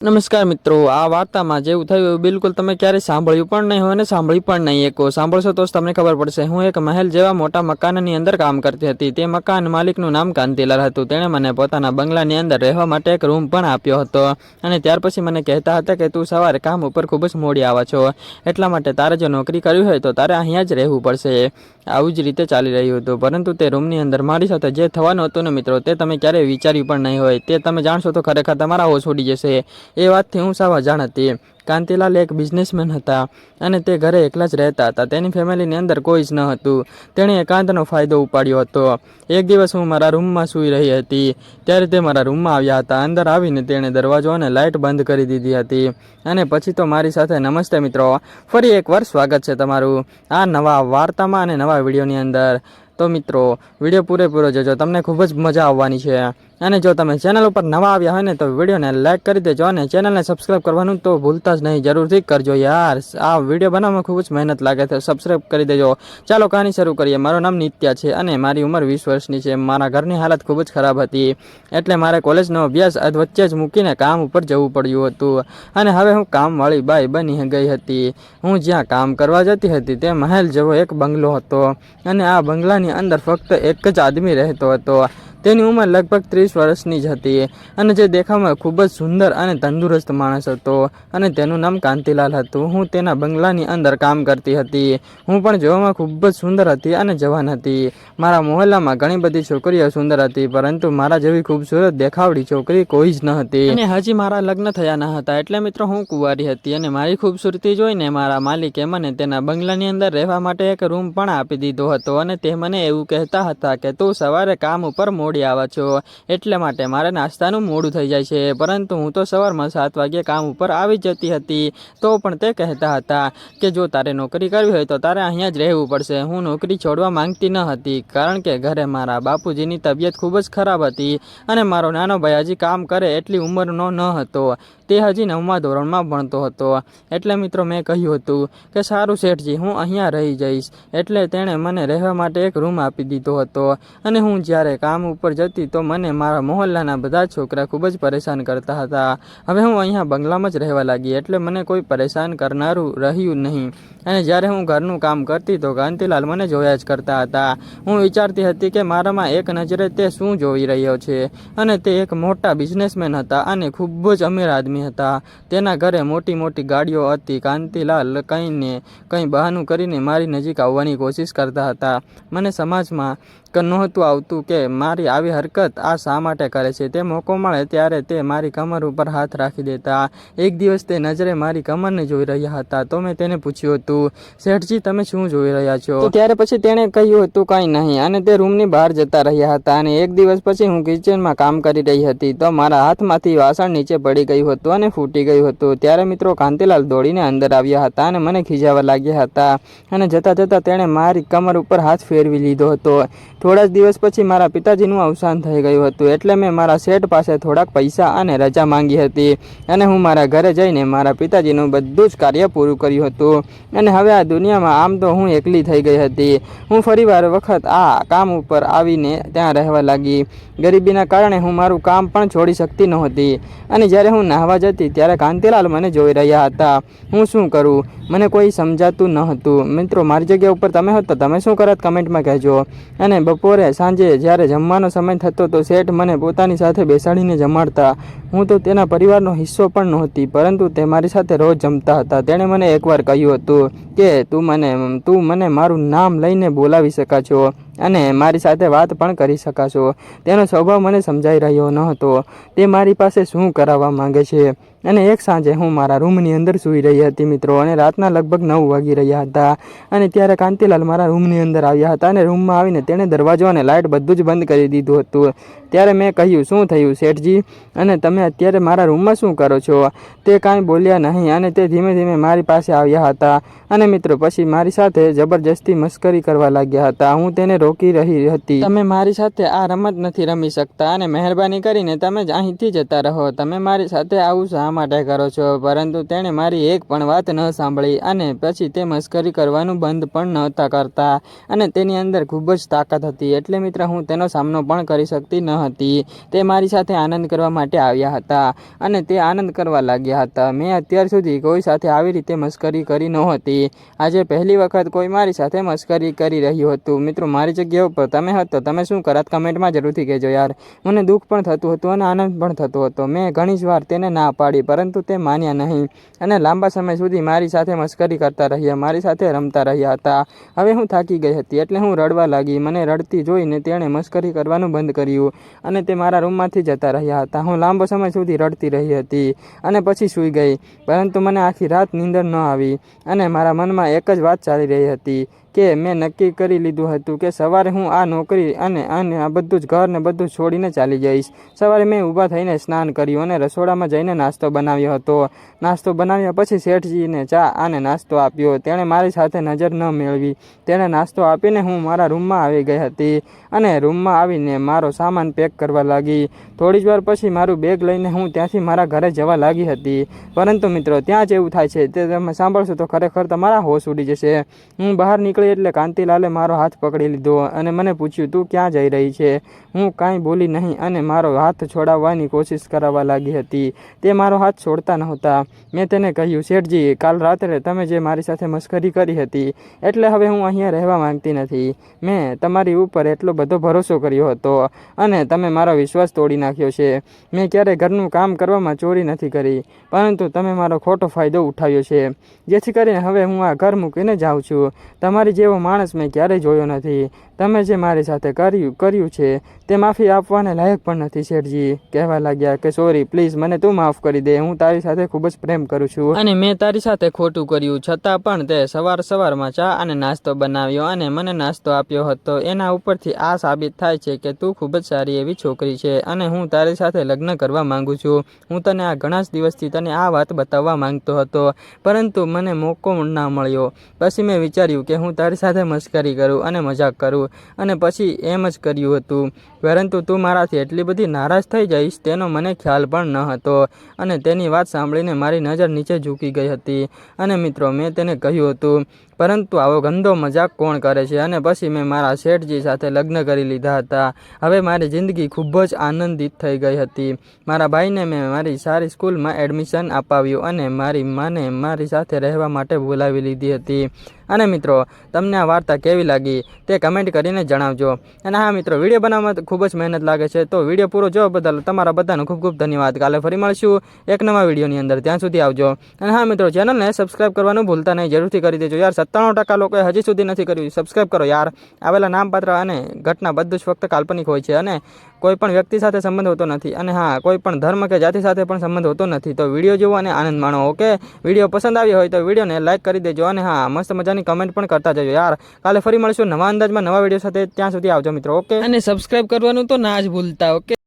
નમસ્કાર મિત્રો, આ વાર્તામાં જેવું થયું બિલકુલ તમે ક્યારેય સાંભળ્યું પણ નહીં હોય અને સાંભળી પણ નહીં એકો સાંભળશો તો જ તમને ખબર પડશે. હું એક મહેલ જેવા મોટા મકાનની અંદર કામ કરતી હતી. તે મકાન માલિકનું નામ કાંતિલાલ હતું. તેણે મને પોતાના બંગલાની અંદર રહેવા માટે એક રૂમ પણ આપ્યો હતો. અને ત્યાર પછી મને કહેતા હતા કે, તું સવારે કામ ઉપર ખૂબ જ મોડી આવા છો. એટલા માટે તારે જો નોકરી કરવી હોય તો તારે અહીંયા જ રહેવું પડશે. આવું જ રીતે ચાલી રહ્યું હતું. પરંતુ તે રૂમની અંદર મારી સાથે જે થવાનું હતું ને મિત્રો, તે તમે ક્યારેય વિચાર્યું પણ નહીં હોય. તે તમે જાણશો તો ખરેખર તમારા હોશ ઉડી જશે. એ વાતથી હું સાવ અજાણ હતી. કાંતિલાલ એક બિઝનેસમેન હતા અને તે ઘરે એકલા જ રહેતા હતા. તેની ફેમિલીની અંદર કોઈ જ ન હતું. તેણે એકાંતનો ફાયદો ઉપાડ્યો હતો. એક દિવસ હું મારા રૂમમાં સૂઈ રહી હતી. ત્યારે તે મારા રૂમમાં આવ્યા હતા. અંદર આવીને તેણે દરવાજો અને લાઇટ બંધ કરી દીધી હતી. અને પછી તો મારી સાથે, નમસ્તે મિત્રો, ફરી એકવાર સ્વાગત છે તમારું આ નવા વાર્તામાં અને નવા વિડીયોની અંદર. તો મિત્રો, વીડિયો પૂરેપૂરો જોજો. તમને ખૂબ જ મજા આવવાની છે. અને જો તમે ચેનલ ઉપર નવા આવ્યા હોય ને તો વિડીયોને લાઇક કરી દેજો અને ચેનલને સબસ્ક્રાઇબ કરવાનું તો ભૂલતા જ નહીં. જરૂરથી કરજો યાર. આ વીડિયો બનાવવામાં ખૂબ જ મહેનત લાગે છે. સબસ્ક્રાઈબ કરી દેજો. ચાલો કહાની શરૂ કરીએ. મારું નામ નિત્યા છે અને મારી ઉંમર વીસ વર્ષની છે. મારા ઘરની હાલત ખૂબ જ ખરાબ હતી. એટલે મારે કોલેજનો અભ્યાસ અધ વચ્ચે જ મૂકીને કામ ઉપર જવું પડ્યું હતું. અને હવે હું કામવાળી બાઈ બની ગઈ હતી. હું જ્યાં કામ કરવા જતી હતી તે મહેલ જેવો એક બંગલો હતો. અને આ બંગલાની અંદર ફક્ત એક જ આદમી રહેતો હતો. તેની ઉંમર લગભગ ત્રીસ વર્ષની જ હતી. અને જે દેખાવમાં ખૂબ જ સુંદર અને તંદુરસ્ત માણસ હતો. અને તેનું નામ કાંતિલાલ હતું. હું તેના બંગલાની અંદર કામ કરતી હતી. હું પણ જોવામાં ખૂબ જ સુંદર હતી અને જવાન હતી. મારા મોહલ્લામાં ઘણી બધી છોકરીઓ સુંદર હતી, પરંતુ મારા જેવી ખૂબસૂરત દેખાવડી છોકરી કોઈ જ ન હતી. અને હજી મારા લગ્ન થયા ન હતા. એટલે મિત્રો, હું કુંવારી હતી અને મારી ખૂબસૂરતી જોઈને મારા માલિકે મને તેના બંગલાની અંદર રહેવા માટે એક રૂમ પણ આપી દીધો હતો. અને તે મને એવું કહેતા હતા કે, તું સવારે કામ ઉપર મોડી આવા છો, એટલે માટે મારે નાસ્તાનું મોડું થઈ જાય છે. પરંતુ હું તો સવારમાં સાત વાગ્યે કામ ઉપર આવી જતી હતી, તો પણ તે કહેતા હતા કે જો તારે નોકરી કરવી હોય તો તારે અહીંયા જ રહેવું પડશે. હું નોકરી છોડવા માંગતી ન હતી, કારણ કે ઘરે મારા બાપુજીની તબિયત ખૂબ જ ખરાબ હતી અને મારો નાનો ભાઈ હજી કામ કરે એટલી ઉંમરનો ન હતો. તે હજી નવમા ધોરણમાં ભણતો હતો. એટલે મિત્રો મેં કહ્યું હતું કે, સારું શેઠજી, હું અહીંયા રહી જઈશ. એટલે તેણે મને રહેવા માટે એક રૂમ આપી દીધો હતો. અને હું જ્યારે કામ ઉપર જતી તો મને મારા મોહલ્લાના બધા છોકરા ખૂબ જ પરેશાન કરતા હતા. હવે હું અહીંયા બંગલામાં જ રહેવા લાગી, એટલે મને કોઈ પરેશાન કરનારું રહ્યું નહીં. અને જ્યારે હું ઘરનું કામ કરતી તો કાંતિલાલ મને જોયા જ કરતા હતા. હું વિચારતી હતી કે, મારામાં એક નજરે તે શું જોઈ રહ્યો છે? અને તે એક મોટા બિઝનેસમેન હતા અને ખૂબ જ અમીર આદમી હતા. તેના ઘરે મોટી મોટી ગાડીઓ હતી. કાંતિલાલ કંઈને કંઈ બહાનું કરીને મારી નજીક આવવાની કોશિશ કરતા હતા. મને સમાજમાં નહોતું આવતું કે મારી આવી હરકત આ શા માટે કરે છે તે મોકો મળે ત્યારે તે મારી કમર ઉપર હાથ રાખી દેતા. એક દિવસ તે નજરે મારી કમરને જોઈ રહ્યા હતા. તો મેં તેને પૂછ્યું હતું, શેઠજી, તમે શું જોઈ રહ્યા છો? ત્યારે પછી તેણે કહ્યું હતું કાંઈ નહીં. અને તે રૂમની બહાર જતા રહ્યા હતા. અને એક દિવસ પછી હું કિચનમાં કામ કરી રહી હતી. તો મારા હાથમાંથી વાસણ નીચે પડી ગયું હતું. અને ફૂટી ગયું હતું. ત્યારે મિત્રો કાંતિલાલ દોડીને અંદર આવ્યા હતા અને મને ખીજાવા લાગ્યા હતા અને જતાં જતાં તેણે મારી કમર ઉપર હાથ ફેરવી લીધો હતો. થોડા જ દિવસ પછી મારા પિતાજીનું અવસાન થઈ ગયું હતું એટલે મેં મારા શેઠ પાસે થોડાક પૈસા અને રજા માંગી હતી અને હું મારા ઘરે જઈને મારા પિતાજીનું બધું જ કાર્ય પૂરું કર્યું હતું અને હવે આ દુનિયામાં આમ તો હું એકલી થઈ ગઈ હતી. હું ફરીવાર વખત આ કામ ઉપર આવીને ત્યાં રહેવા લાગી. ગરીબીના કારણે હું મારું કામ પણ છોડી શકતી નહોતી અને જ્યારે હું નાહવા જતી ત્યારે કાંતિલાલ મને જોઈ રહ્યા હતા. હું શું કરું? મને કોઈ સમજાતું ન હતું. મિત્રો, મારી જગ્યા ઉપર તમે હતા તમે શું કરત? કમેન્ટમાં કહેજો. અને બપોરે સાંજે જ્યારે જમવાનો સમય થતો તો શેઠ મને પોતાની સાથે બેસાડીને જમાડતા. હું તો તેના પરિવારનો હિસ્સો પણ નહોતી, પરંતુ તે મારી સાથે રોજ જમતા હતા. તેણે મને એકવાર કહ્યું હતું કે, તું મને તું મને મારું નામ લઈને બોલાવી શકા છો અને મારી સાથે વાત પણ કરી શકાશો. તેનો સ્વભાવ મને સમજાઈ રહ્યો ન હતો તે મારી પાસે શું કરાવવા માંગે છે? અને એક સાંજે હું મારા રૂમની અંદર સૂઈ રહી હતી, મિત્રો, અને રાતના લગભગ નવ વાગી રહ્યા હતા. અને ત્યારે કાંતિલાલ મારા રૂમની અંદર આવ્યા હતા અને રૂમમાં આવીને તેણે દરવાજો અને લાઇટ બધું જ બંધ કરી દીધું હતું. ત્યારે મેં કહ્યું, શું થયું શેઠજી? અને તમે અત્યારે મારા રૂમમાં શું કરો છો? તે કાંઈ બોલ્યા નહીં અને તે ધીમે ધીમે મારી પાસે આવ્યા હતા. અને મિત્રો, પછી મારી સાથે જબરજસ્તી મસ્કરી કરવા લાગ્યા હતા. હું તેને રોકી રહી હતી. તમે મારી સાથે આ રમત નથી રમી શકતા અને મહેરબાની કરીને તમે જ અહીંથી જતા રહો. તમે મારી સાથે આવું શા માટે કરો છો? પરંતુ તેણે મારી એક પણ વાત ન સાંભળી અને પછી તે મસ્કરી કરવાનું બંધ પણ નહોતા કરતા અને તેની અંદર ખૂબ જ તાકાત હતી. એટલે મિત્ર, હું તેનો સામનો પણ કરી શકતી ન હતી. તે મારી સાથે આનંદ કરવા માટે આવ્યા હતા અને તે આનંદ કરવા લાગ્યા હતા. મેં અત્યાર સુધી કોઈ સાથે આવી રીતે મસ્કરી કરી નહોતી. આજે પહેલી વખત કોઈ મારી સાથે મસ્કરી કરી રહ્યું હતું. મિત્રો, મારી જગ્યા ઉપર તમે હતો તમે શું કરત કમેન્ટમાં જરૂરથી કહેજો યાર. મને દુઃખ પણ થતું હતું અને આનંદ પણ થતો હતો. મેં ઘણી જ વાર તેને ના પાડી પરંતુ તે માન્યા નહીં અને લાંબા સમય સુધી મારી સાથે મશ્કરી કરતા રહ્યા, મારી સાથે રમતા રહ્યા હતા. હવે હું થાકી ગઈ હતી, એટલે હું રડવા લાગી. મને રડતી જોઈને તેણે મશ્કરી કરવાનું બંધ કર્યું અને તે મારા રૂમમાંથી જતા રહ્યા હતા. હું લાંબો સમય સુધી રડતી રહી હતી અને પછી સૂઈ ગઈ, પરંતુ મને આખી રાત નીંદર ન આવી અને મારા મનમાં એક જ વાત ચાલી રહી હતી. કે મેં નક્કી કરી લીધું હતું કે સવારે હું આ નોકરી અને અને આ બધું જ ઘર ને બધું છોડીને ચાલી જઈશ. સવારે મેં ઊભા થઈને સ્નાન કર્યું અને રસોડામાં જઈને નાસ્તો બનાવ્યો હતો. નાસ્તો બનાવ્યા પછી શેઠજીને ચા અને નાસ્તો આપ્યો. તેણે મારી સાથે નજર ન મેળવી. તેણે નાસ્તો આપીને હું મારા રૂમમાં આવી ગઈ હતી અને રૂમમાં આવીને મારો સામાન પેક કરવા લાગી. થોડી જ વાર પછી મારું બેગ લઈને હું ત્યાંથી મારા ઘરે જવા લાગી હતી. પરંતુ મિત્રો, ત્યાં જ એવું થાય છે. તે તમે સાંભળશો તો ખરેખર તમારા હોશ ઉડી જશે. હું બહાર નીકળી એટલે કાંતિલાલે મારો હાથ પકડી લીધો અને મને પૂછ્યું, તું ક્યાં જઈ રહી છે? હું કાંઈ બોલી નહીં. અને મારો હાથ છોડાવવાની કોશિશ કરાવવા લાગી હતી. તે મારો હાથ છોડતા નહોતા. મેં તેને કહ્યું, શેઠજી, કાલ રાત્રે તમે જે મારી સાથે મસ્કરી કરી હતી, એટલે હવે હું અહીંયા રહેવા માંગતી નથી. મેં તમારી ઉપર એટલો બધો ભરોસો કર્યો હતો અને તમે મારો વિશ્વાસ તોડી નાખ્યો છે. મેં ક્યારેય ઘરનું કામ કરવામાં ચોરી નથી કરી, પરંતુ તમે મારો ખોટો ફાયદો ઉઠાવ્યો છે. જેથી કરીને હવે હું આ ઘર મૂકીને જાઉં છું. તમારી જેવો માણસ મેં ક્યારેય જોયો નથી. તમે જે મારી સાથે કર્યું કર્યું છે, તે માફી આપવાને લાયક પણ નથી શેઠજી કહેવા લાગ્યા કે, સોરી, પ્લીઝ, મને તું માફ કરી દે. હું તારી સાથે ખૂબ જ પ્રેમ કરું છું. અને મેં તારી સાથે ખોટું કર્યું, છતાં પણ તે સવાર સવારમાં ચા અને નાસ્તો બનાવ્યો અને મને નાસ્તો આપ્યો હતો. એના ઉપરથી આ સાબિત થાય છે કે તું ખૂબ જ સારી એવી છોકરી છે અને હું તારી સાથે લગ્ન કરવા માંગુ છું. હું તને આ ઘણા જ દિવસથી તને આ વાત બતાવવા માંગતો હતો, પરંતુ મને મોકો ના મળ્યો. પછી મેં વિચાર્યું કે હું તારી સાથે મસ્કરી કરું અને મજાક કરું. અને પછી એમ જ કર્યું હતું. પરંતુ તું મારાથી એટલી બધી નારાજ થઈ જઈશ તેનો મને ખ્યાલ પણ ન હતો. અને તેની વાત સાંભળીને મારી નજર નીચે ઝૂકી ગઈ હતી. અને મિત્રો, મેં તેને કહ્યું હતું પરંતુ આવો ગંદો મજાક કોણ કરે છે? અને પછી મેં મારા શેઠજી સાથે લગ્ન કરી લીધા હતા. હવે મારી જિંદગી ખૂબ જ આનંદિત થઈ ગઈ હતી. મારા ભાઈને મેં મારી સારી સ્કૂલમાં એડમિશન અપાવ્યું અને મારી માને મારી સાથે રહેવા માટે બોલાવી લીધી હતી. અને મિત્રો, તમને આ વાર્તા કેવી લાગી તે કમેન્ટ કરીને જણાવજો. અને હા મિત્રો, વીડિયો બનાવવામાં ખૂબ જ મહેનત લાગે છે. તો વીડિયો પૂરો જોવા બદલ તમારા બધાનો ખૂબ ખૂબ ધન્યવાદ. કાલે ફરી મળશું એક નવા વિડીયોની અંદર. ત્યાં સુધી આવજો. અને હા મિત્રો, ચેનલને સબસ્ક્રાઈબ કરવાનું ભૂલતા નહીં. જરૂરથી કરી દેજો. યાર સત્તાણું ટકા લોકોએ હજી સુધી નથી કર્યું. સબસ્ક્રાઇબ કરો યાર. આવેલા નામપાત્ર અને ઘટના બધું જ ફક્ત કાલ્પનિક હોય છે અને કોઈ પણ વ્યક્તિ સાથે સંબંધ હોતો નથી. અને હા, કોઈ પણ ધર્મ કે જાતિ સાથે પણ સંબંધ હોતો નથી. તો વીડિયો જુઓ અને આનંદ માણો, ઓકે? વીડિયો પસંદ આવ્યો હોય તો વિડીયોને લાઇક કરી દેજો અને હા, મસ્ત મજાની કમેન્ટ પણ કરતા જજો યાર. કાલે ફરી મળશું નવા અંદાજમાં નવા વીડિયો સાથે. ત્યાં સુધી આવજો મિત્રો, ઓકે? અને સબસ્ક્રાઇબ કરવાનું તો ના જ ભૂલતા, ઓકે?